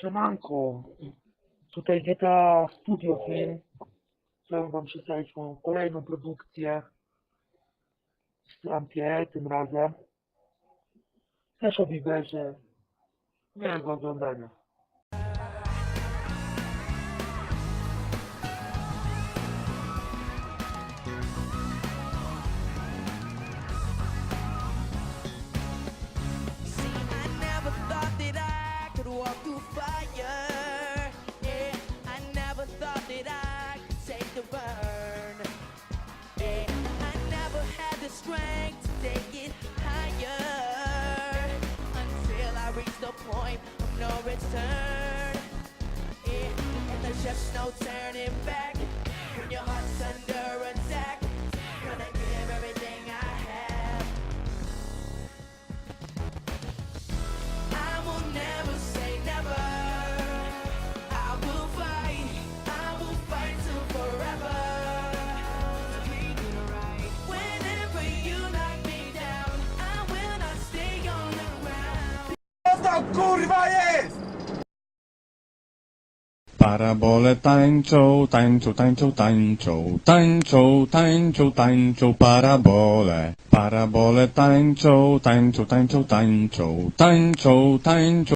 Siemanko, tutaj GTA Studio Film. Chciałem wam przedstawić moją kolejną produkcję z Ampie tym razem. Też o Bieberze. Miłego oglądania. Through fire. Yeah, I never thought that I could take the burn. Yeah, I never had the strength to take it higher until I reached the point of no return. Yeah, and there's just no turning back Parabole tańczą, tańczą, tańczą, tańczą, tańczą, tańczą, tańczą, parabole. Parabole tańczą, tańczą, tańczą, tańczą, tańczą, tańczą.